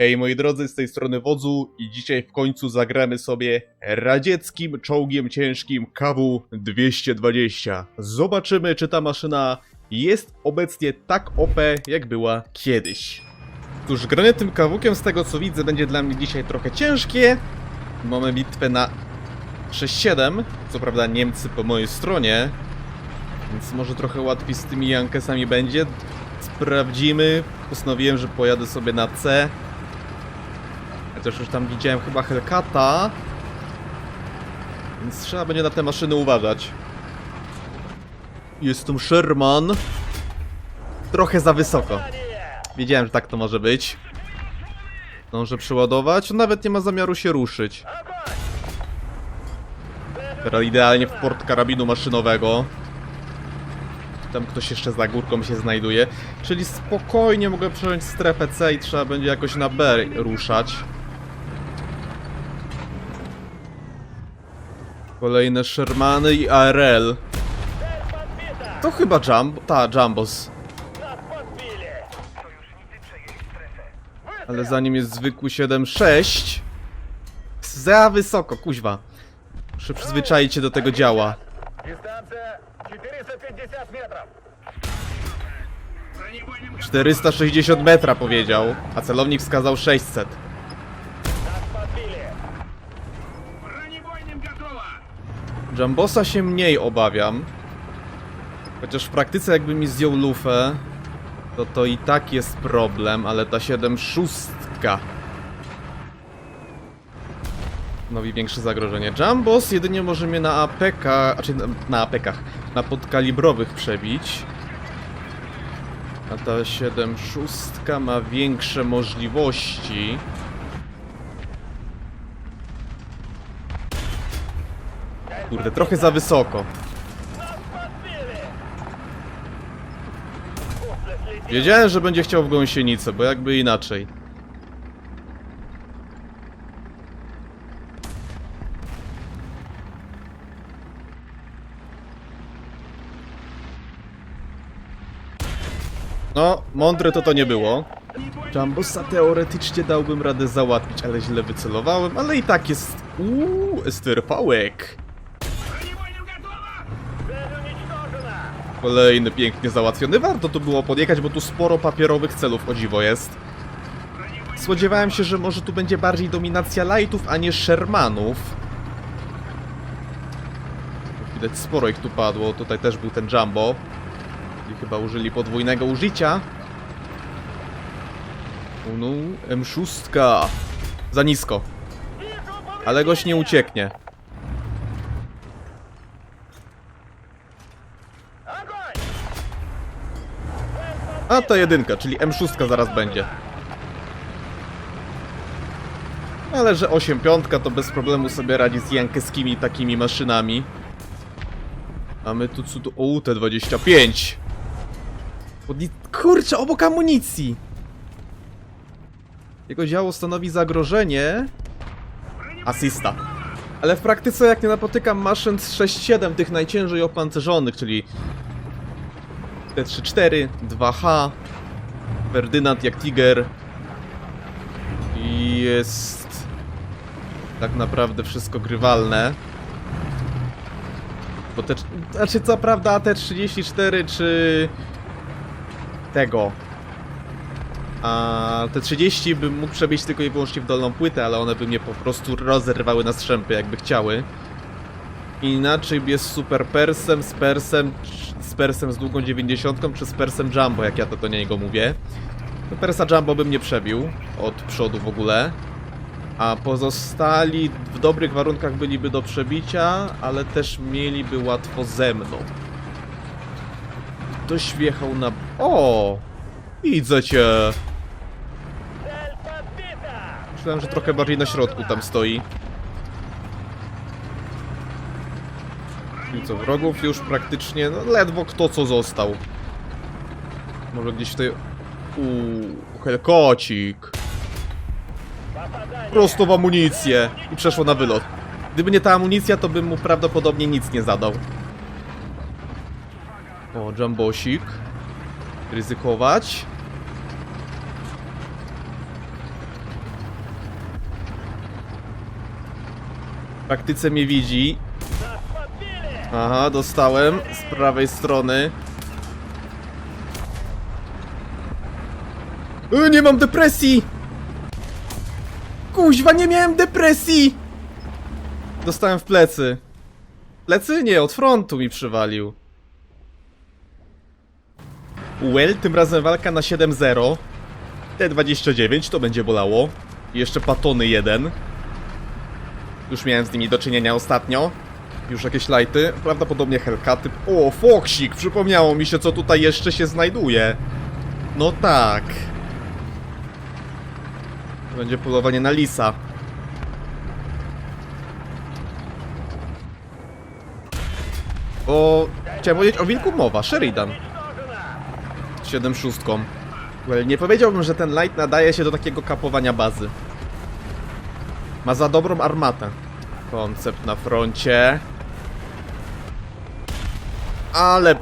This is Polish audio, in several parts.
Hej moi drodzy, z tej strony Wodzu i dzisiaj w końcu zagramy sobie radzieckim czołgiem ciężkim KW-220. Zobaczymy czy ta maszyna jest obecnie tak OP jak była kiedyś. Cóż, granie tym kawukiem z tego co widzę będzie dla mnie dzisiaj trochę ciężkie. Mamy bitwę na 6-7, co prawda Niemcy po mojej stronie, więc może trochę łatwiej z tymi Jankesami będzie. Sprawdzimy. Postanowiłem, że pojadę sobie na C. Chociaż już tam widziałem chyba Hellcata. Więc trzeba będzie na te maszyny uważać. Jest tu Sherman. Trochę za wysoko. Wiedziałem, że tak to może być. Dążę przeładować. Nawet nie ma zamiaru się ruszyć. Teraz idealnie w port karabinu maszynowego. Tam ktoś jeszcze za górką się znajduje. Czyli spokojnie mogę przejąć strefę C i trzeba będzie jakoś na B ruszać. Kolejne Shermany i ARL. To chyba Jumbo. Ta, Jumbos. Ale zanim jest zwykły 7-6. Za wysoko, kuźwa. Muszę przyzwyczaić się do tego działa. Дистанция 450 метров. 460 metra powiedział, a celownik wskazał 600. Jumbosa się mniej obawiam. Chociaż w praktyce jakby mi zdjął lufę, to to i tak jest problem, ale ta 7-6 nowi większe zagrożenie. Jumbos jedynie może mnie na APK, znaczy na, na APKach, na podkalibrowych przebić. A ta 7-6 ma większe możliwości. Kurde, trochę za wysoko. Wiedziałem, że będzie chciał w gąsienicę, bo jakby inaczej. No, mądre to to nie było. Jumbosa teoretycznie dałbym radę załatwić, ale źle wycelowałem, ale i tak jest... Uuu, esterpałek. Kolejny pięknie załatwiony. Warto tu było podjechać, bo tu sporo papierowych celów o dziwo jest. Spodziewałem się, że może tu będzie bardziej dominacja lightów, a nie Shermanów. Widać sporo ich tu padło. Tutaj też był ten Jumbo. I chyba użyli podwójnego użycia. No, M6. Za nisko. Ale goś nie ucieknie. A to jedynka, czyli M6 zaraz będzie. Ale że 8 piątka to bez problemu sobie radzi z jankeskimi takimi maszynami. Mamy tu cud... O, T25. Podni... Kurczę, obok amunicji! Jego działo stanowi zagrożenie. Asysta. Ale w praktyce jak nie napotykam maszyn z 6-7 tych najciężej opancerzonych, czyli T34, 2H, Ferdynand jak Tiger i jest tak naprawdę wszystko grywalne. Bo te, znaczy co prawda T34 czy tego a te 30 bym mógł przebić tylko i wyłącznie w dolną płytę, ale one by mnie po prostu rozerwały na strzępy jakby chciały. Inaczej jest super persem, z persem, z persem z długą 90 czy z persem jumbo, jak ja to do niego mówię. To persa jumbo bym nie przebił od przodu w ogóle. A pozostali w dobrych warunkach byliby do przebicia, ale też mieliby łatwo ze mną. Ktoś wjechał na... O! Widzę cię! Myślałem, że trochę bardziej na środku tam stoi. piłce wrogów już praktycznie, no ledwo kto co został. Może gdzieś w tej... Uuu, helkocik. Prosto w amunicję i przeszło na wylot. Gdyby nie ta amunicja, to bym mu prawdopodobnie nic nie zadał. O, jumbosik. Ryzykować. W praktyce mnie widzi Aha, dostałem z prawej strony. Yy, nie mam depresji! Kuźwa, nie miałem depresji! Dostałem w plecy. Plecy? Nie, od frontu mi przywalił. Well, tym razem walka na 7-0. T29, to będzie bolało. I jeszcze patony jeden. Już miałem z nimi do czynienia ostatnio. Już jakieś lighty, prawdopodobnie Hellcaty. O, Foksik! Przypomniało mi się, co tutaj jeszcze się znajduje. No tak. Będzie polowanie na lisa. O... Chciałem powiedzieć o wilku mowa, Sheridan. 7 szóstką. Well, nie powiedziałbym, że ten light nadaje się do takiego kapowania bazy. Ma za dobrą armatę. Koncept na froncie. Ale...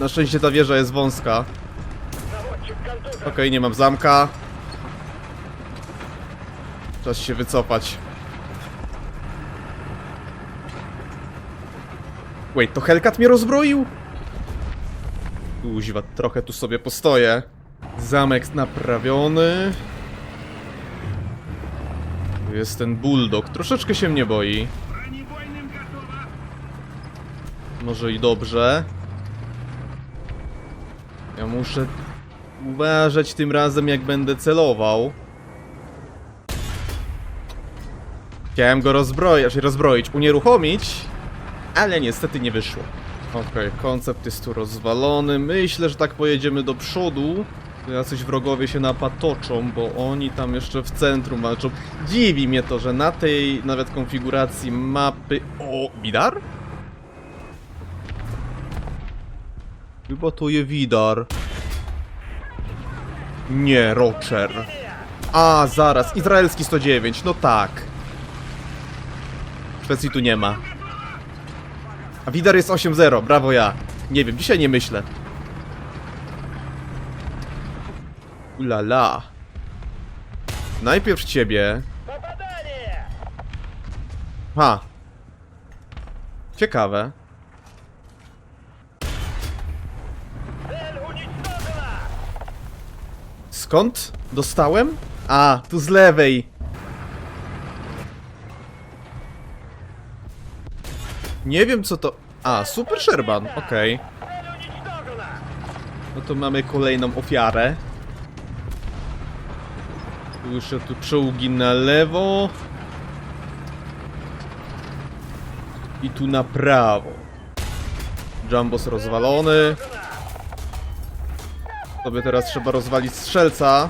Na szczęście ta wieża jest wąska. Okej, okay, nie mam zamka. Czas się wycofać. Wait, to Hellcat mnie rozbroił? Kuźwa, trochę tu sobie postoję. Zamek naprawiony. Jest ten bulldog. Troszeczkę się mnie boi. Może i dobrze. Ja muszę uważać tym razem, jak będę celował. Chciałem go rozbroić, znaczy rozbroić, unieruchomić, ale niestety nie wyszło. Okej, okay, koncept jest tu rozwalony. Myślę, że tak pojedziemy do przodu. Jacyś wrogowie się napatoczą, bo oni tam jeszcze w centrum walczą. Dziwi mnie to, że na tej nawet konfiguracji mapy... O, Bidar? Chyba to je widar. Nie, Rocher. A, zaraz, izraelski 109, no tak. Szwecji tu nie ma. A Widar jest 8-0, brawo ja. Nie wiem, dzisiaj nie myślę. Ulala. Najpierw ciebie. Ha. Ciekawe. Skąd dostałem? A, tu z lewej. Nie wiem co to... A, super Sherban, okej. Okay. No to mamy kolejną ofiarę. Słyszę tu czołgi na lewo. I tu na prawo. Jumbos rozwalony. Sobie teraz trzeba rozwalić strzelca.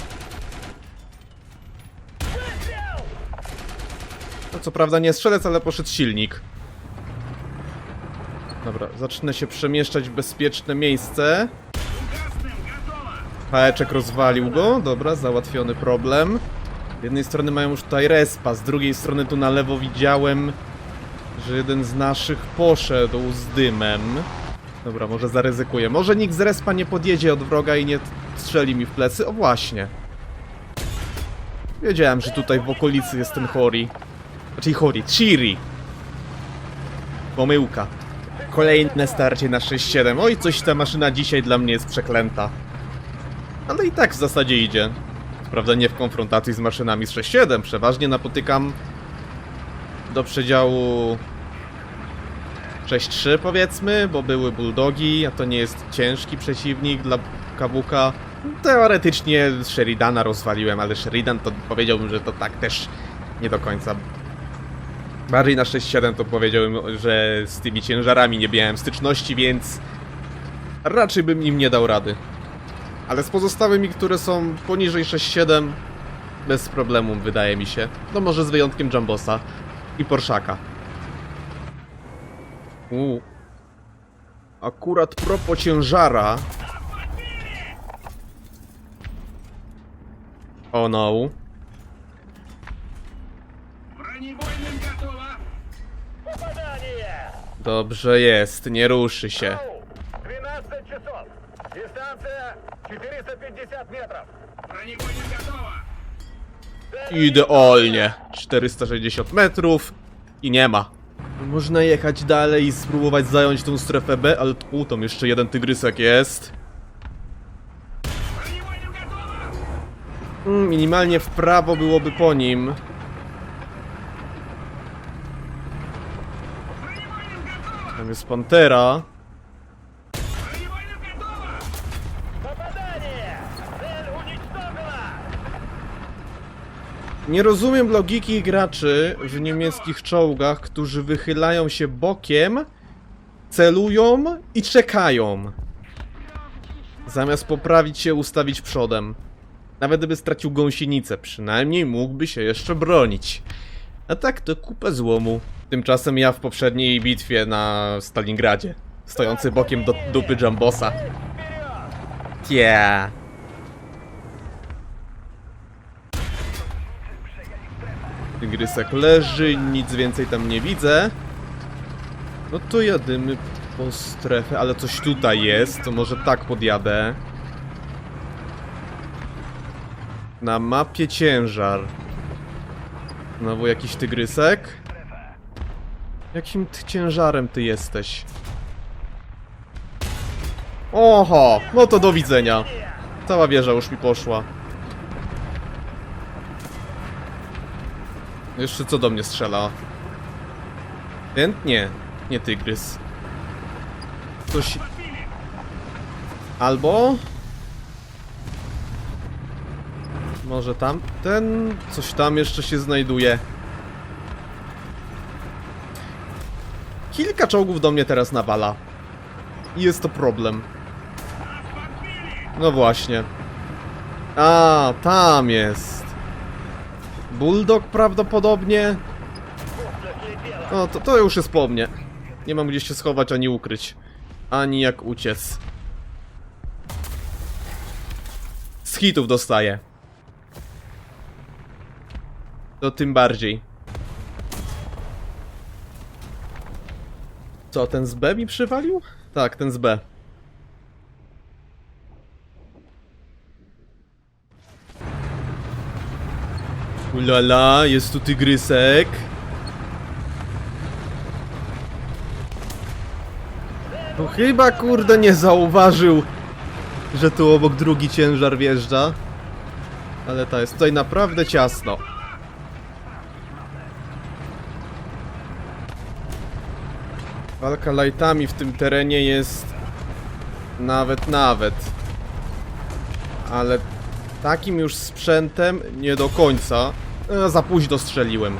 No co prawda nie strzelec, ale poszedł silnik. Dobra, zacznę się przemieszczać w bezpieczne miejsce. Paeczek rozwalił go, dobra, załatwiony problem. Z jednej strony mają już tutaj respa, z drugiej strony tu na lewo widziałem, że jeden z naszych poszedł z dymem. Dobra, może zaryzykuję. Może nikt z respa nie podjedzie od wroga i nie strzeli mi w plecy. O właśnie. Wiedziałem, że tutaj w okolicy jest ten Hori. Znaczy Hori, Chiri. Pomyłka. Kolejne starcie na 6-7. Oj, coś ta maszyna dzisiaj dla mnie jest przeklęta. Ale i tak w zasadzie idzie. Prawda nie w konfrontacji z maszynami z 6.7. Przeważnie napotykam do przedziału 6.3 powiedzmy, bo były bulldogi, a to nie jest ciężki przeciwnik dla Kabuka. Teoretycznie Sheridana rozwaliłem, ale Sheridan to powiedziałbym, że to tak też nie do końca. Bardziej na 6.7 to powiedziałbym, że z tymi ciężarami nie miałem styczności, więc raczej bym im nie dał rady. Ale z pozostałymi, które są poniżej 6.7 bez problemu wydaje mi się. No może z wyjątkiem Jumbosa i Porszaka. Uuu. Akurat propos ciężara. O no. Бронебойным готово! Попадание! Dobrze jest, nie ruszy się. Оу! 12 часов! Дистанция 450 метров! Бронебойным готово! Цель Idealnie. 460 metrów. I nie ma. Można jechać dalej i spróbować zająć tą strefę B, ale tu tam jeszcze jeden tygrysek jest. Mm, minimalnie w prawo byłoby po nim. Tam jest pantera. Nie rozumiem logiki graczy w niemieckich czołgach, którzy wychylają się bokiem, celują i czekają. Zamiast poprawić się, ustawić przodem. Nawet gdyby stracił gąsienicę, przynajmniej mógłby się jeszcze bronić. A tak to kupę złomu. Tymczasem ja w poprzedniej bitwie na Stalingradzie, stojący bokiem do dupy Jambosa. Yeah. Tygrysek leży, nic więcej tam nie widzę. No to jadymy po strefę, ale coś tutaj jest, to może tak podjadę. Na mapie ciężar. Znowu jakiś tygrysek. Jakim ty ciężarem ty jesteś? Oho, no to do widzenia. Cała wieża już mi poszła. Jeszcze co do mnie strzela? Ten? Nie, nie tygrys. Coś... Albo... Może tam? Ten... Coś tam jeszcze się znajduje. Kilka czołgów do mnie teraz nawala. I jest to problem. No właśnie. A, tam jest. Bulldog prawdopodobnie. No, to, to już jest po mnie. Nie mam gdzie się schować ani ukryć. Ani jak uciec. Z hitów dostaję. To tym bardziej. Co, ten z B mi przywalił? Tak, ten z B. Ulala, jest tu tygrysek. No chyba kurde nie zauważył, że tu obok drugi ciężar wjeżdża. Ale to jest tutaj naprawdę ciasno. Walka lightami w tym terenie jest nawet nawet. Ale takim już sprzętem nie do końca. E, za późno strzeliłem.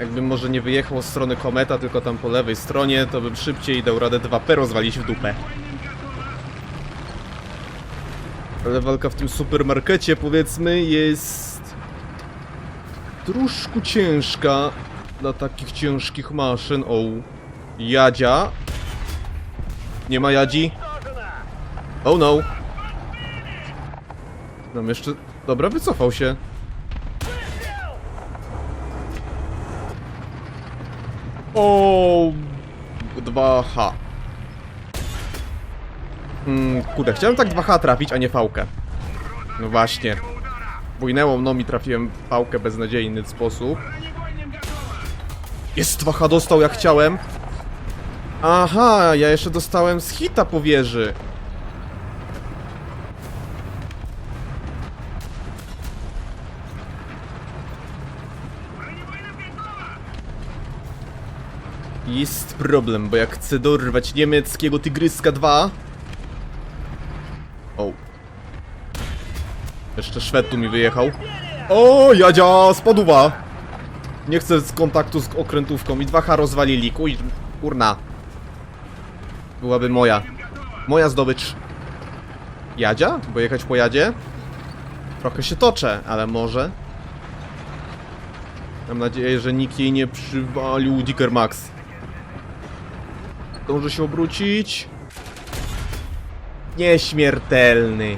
Jakbym może nie wyjechał z strony kometa, tylko tam po lewej stronie, to bym szybciej dał radę 2P rozwalić w dupę. Ale walka w tym supermarkecie, powiedzmy, jest... Troszkę ciężka dla takich ciężkich maszyn. O, jadzia. Nie ma jadzi. Oh no. Nam jeszcze... Dobra, wycofał się. O 2H. Mm, kurde, chciałem tak 2H trafić, a nie fałkę. No właśnie. Bujnęło mną i trafiłem w fałkę beznadziejny sposób. Jest 2H dostał jak chciałem. Aha, ja jeszcze dostałem z hita powierzy. Jest problem, bo jak chcę dorwać niemieckiego Tygryska 2... O. Jeszcze Szwed tu mi wyjechał. O, Jadzia, spaduwa! Nie chcę z kontaktu z okrętówką i 2H rozwalili, kuj, kurna. Byłaby moja. Moja zdobycz. Jadzia? Bo jechać po jadzie? Trochę się toczę, ale może. Mam nadzieję, że nikt jej nie przywalił Dicker Max. Zdąży się obrócić. Nieśmiertelny.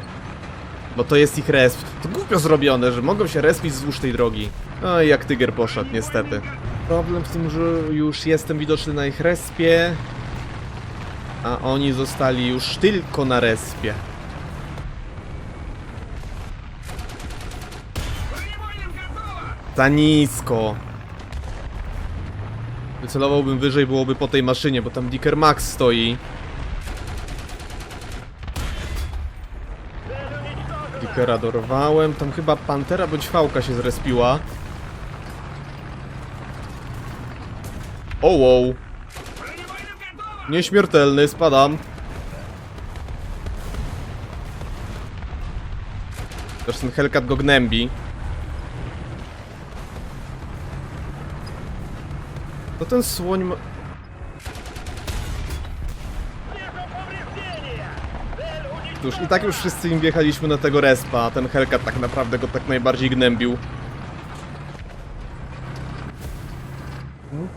Bo to jest ich resp. To głupio zrobione, że mogą się respić wzdłuż tej drogi. No i jak tyger poszedł, niestety. Problem z tym, że już jestem widoczny na ich respie. A oni zostali już tylko na respie. Za nisko. Wycelowałbym wyżej, byłoby po tej maszynie, bo tam Dicker Max stoi. Dickera dorwałem. Tam chyba Pantera bądź Fałka się zrespiła. Oh, wow. Nieśmiertelny, spadam. Zresztą Hellcat go gnębi. No ten słoń ma... Cóż, i tak już wszyscy im wjechaliśmy na tego respa, a ten Hellcat tak naprawdę go tak najbardziej gnębił.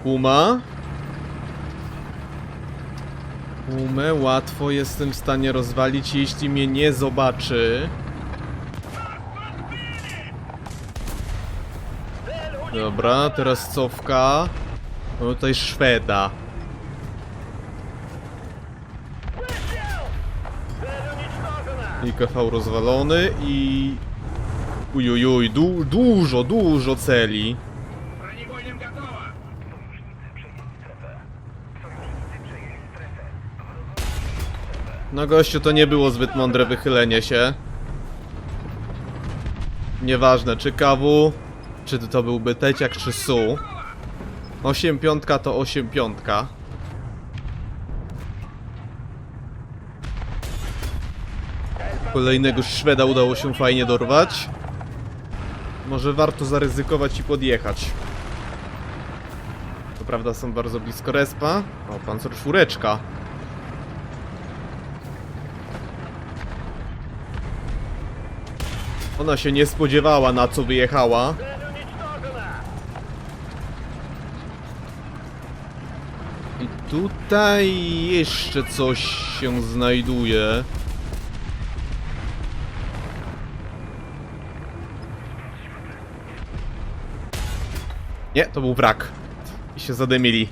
Puma. Pumę łatwo jestem w stanie rozwalić, jeśli mnie nie zobaczy. Dobra, teraz cofka. No Mamy tutaj Szweda. IKV rozwalony i... Ujujuj, du dużo, dużo celi. No gościu, to nie było zbyt mądre wychylenie się. Nieważne, czy kawu, czy to byłby teciak, czy su. 8 piątka to 8 piątka. Kolejnego Szweda udało się fajnie dorwać. Może warto zaryzykować i podjechać. To prawda są bardzo blisko respa. O, pancer czwóreczka. Ona się nie spodziewała na co wyjechała. Tutaj jeszcze coś się znajduje. Nie, to był brak. I się zadymili.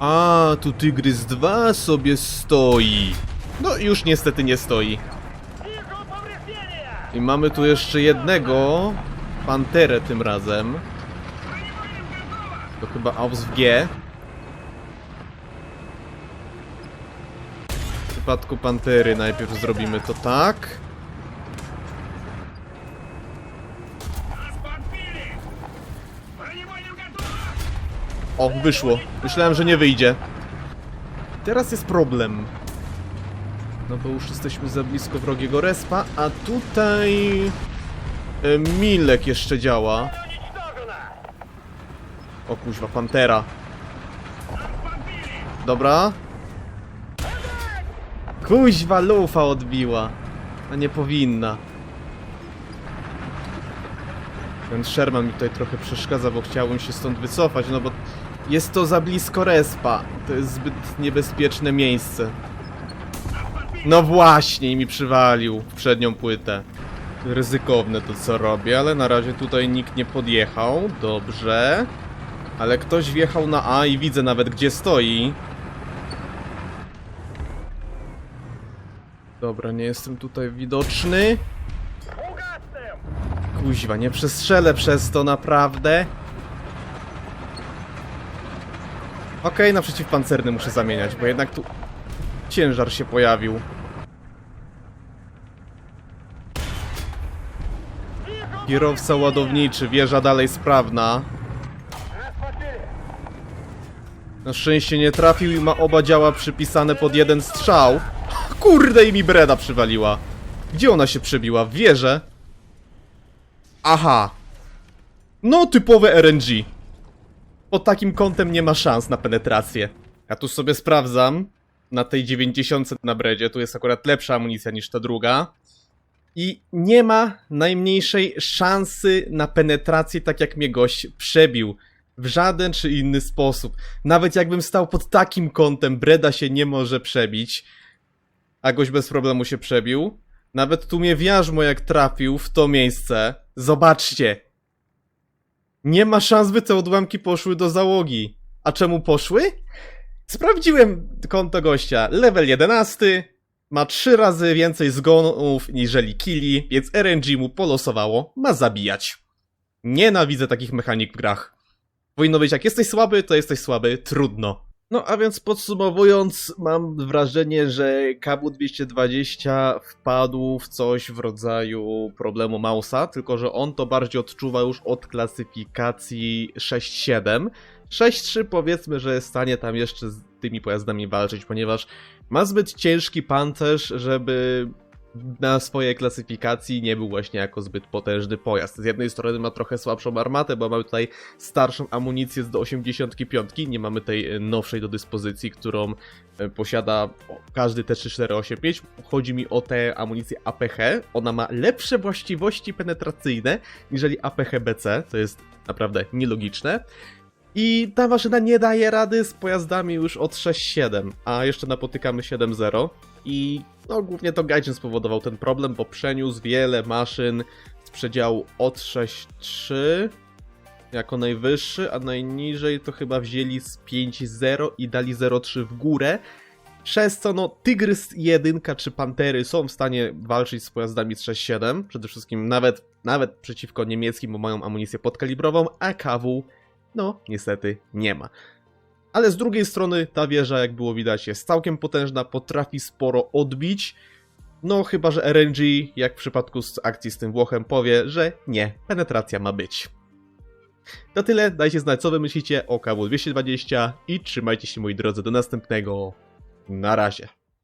A, tu Tygrys 2 sobie stoi. No, już niestety nie stoi. I mamy tu jeszcze jednego panterę tym razem. To chyba AUX w G. W przypadku Pantery najpierw zrobimy to tak. O, wyszło. Myślałem, że nie wyjdzie. Teraz jest problem. No bo już jesteśmy za blisko wrogiego respa, a tutaj... E, Milek jeszcze działa. O kuźwa, Pantera. Dobra. Kuźwa, lufa odbiła. A nie powinna. Ten Sherman mi tutaj trochę przeszkadza, bo chciałbym się stąd wycofać, no bo jest to za blisko respa. To jest zbyt niebezpieczne miejsce. No właśnie, mi przywalił w przednią płytę. Ryzykowne to co robię, ale na razie tutaj nikt nie podjechał. Dobrze. Ale ktoś wjechał na A i widzę nawet gdzie stoi. Dobra, nie jestem tutaj widoczny. Kuźwa, nie przestrzelę przez to naprawdę. Okej, okay, na przeciwpancerny muszę zamieniać, bo jednak tu ciężar się pojawił. Kierowca ładowniczy, wieża dalej sprawna. Na szczęście nie trafił i ma oba działa przypisane pod jeden strzał. Kurde i mi Breda przywaliła. Gdzie ona się przebiła? W wieżę? Aha. No typowe RNG. Pod takim kątem nie ma szans na penetrację. Ja tu sobie sprawdzam. Na tej 90 na Bredzie, tu jest akurat lepsza amunicja niż ta druga. I nie ma najmniejszej szansy na penetrację, tak jak mnie gość przebił. W żaden czy inny sposób. Nawet jakbym stał pod takim kątem, Breda się nie może przebić. A gość bez problemu się przebił. Nawet tu mnie wiarzmo jak trafił w to miejsce. Zobaczcie. Nie ma szans, by te odłamki poszły do załogi. A czemu poszły? Sprawdziłem konto gościa. Level 11. Ma trzy razy więcej zgonów niżeli killi, więc RNG mu polosowało. Ma zabijać. Nienawidzę takich mechanik w grach. Powinno być jak jesteś słaby, to jesteś słaby, trudno. No a więc podsumowując, mam wrażenie, że KW220 wpadł w coś w rodzaju problemu Mausa, tylko że on to bardziej odczuwa już od klasyfikacji 6.7. 6.3 powiedzmy, że jest w stanie tam jeszcze z tymi pojazdami walczyć, ponieważ ma zbyt ciężki pancerz, żeby na swojej klasyfikacji nie był właśnie jako zbyt potężny pojazd. Z jednej strony ma trochę słabszą armatę, bo mamy tutaj starszą amunicję z do 85, nie mamy tej e, nowszej do dyspozycji, którą e, posiada każdy T3485. Chodzi mi o tę amunicję APH. Ona ma lepsze właściwości penetracyjne niżeli APH BC, co jest naprawdę nielogiczne. I ta maszyna nie daje rady z pojazdami już od 6.7, a jeszcze napotykamy 7.0 i no głównie to Gaijin spowodował ten problem, bo przeniósł wiele maszyn z przedziału od 6.3 jako najwyższy, a najniżej to chyba wzięli z 5.0 i dali 0.3 w górę, przez co no Tygrys 1 czy Pantery są w stanie walczyć z pojazdami z 6.7, przede wszystkim nawet, nawet przeciwko niemieckim, bo mają amunicję podkalibrową, a KW no niestety nie ma. Ale z drugiej strony ta wieża, jak było widać, jest całkiem potężna, potrafi sporo odbić. No chyba, że RNG, jak w przypadku z akcji z tym Włochem, powie, że nie, penetracja ma być. To tyle, dajcie znać co wy myślicie o KW220 i trzymajcie się moi drodzy do następnego. Na razie.